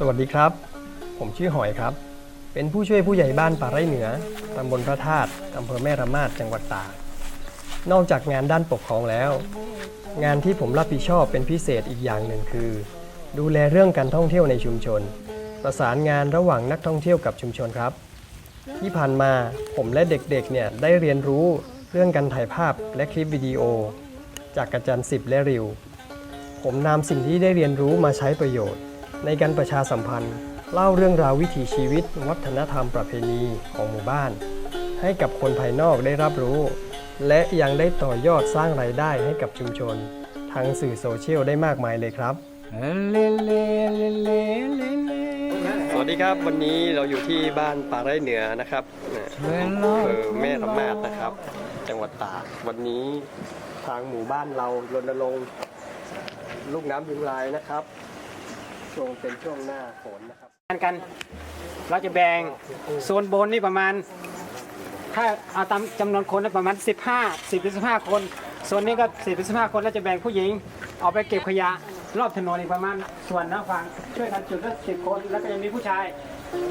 สวัสดีครับ ผมชื่อหอยครับ เป็นผู้ช่วยผู้ใหญ่บ้านป่าไร่เหนือ ตำบลพระธาตุอำเภอแม่ระมาดจังหวัดตาก นอกจากงานด้านปกครองแล้ว งานที่ผมรับผิดชอบเป็นพิเศษอีกอย่างหนึ่งคือ ดูแลเรื่องการท่องเที่ยวในชุมชน ประสานงานระหว่างนักท่องเที่ยวกับชุมชนครับ ที่ผ่านมาผมและเด็กๆเนี่ยได้เรียนรู้เรื่องการถ่ายภาพและคลิปวิดีโอ จากอาจารย์สิบและริว ผมนำสิ่งที่ได้เรียนรู้มาใช้ประโยชน์ ในการประชาสัมพันธ์ เล่าเรื่องราววิถีชีวิต วัฒนธรรมประเพณีของหมู่บ้าน ให้กับคนภายนอกได้รับรู้ และยังได้ต่อยอดสร้างรายได้ให้กับชุมชน ทางสื่อโซเชียลได้มากมายเลยครับ สวัสดีครับวันนี้เราอยู่ที่บ้านป่าไร่เหนือนะครับอำเภอแม่ระมาดนะครับ จังหวัดตากวันนี้ทางหมู่บ้านเรารณรงค์ลูกน้ำยุงลายนะครับ ช่วงเป็นช่วงหน้าฝนนะครับกันกัน เราจะแบ่งโซนบนนี่ประมาณ ถ้าเอาตามจำนวนคนนะประมาณ 15 10ถึง15 คนโซนนี้ก็10ถึง15 คนแล้วจะแบ่งผู้หญิงเอาไปเก็บขยะรอบถนนอีกประมาณส่วนนะฝั่งช่วยกันจุดละสิบคนแล้วก็ยังมีผู้ชาย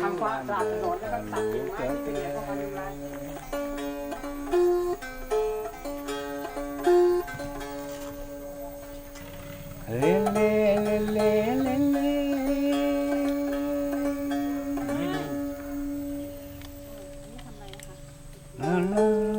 ทำความสะอาดถนนแล้วก็ตัดกิ่งไม้ที่เป็นเข้ามาในไร่เลเลเลเล la, la.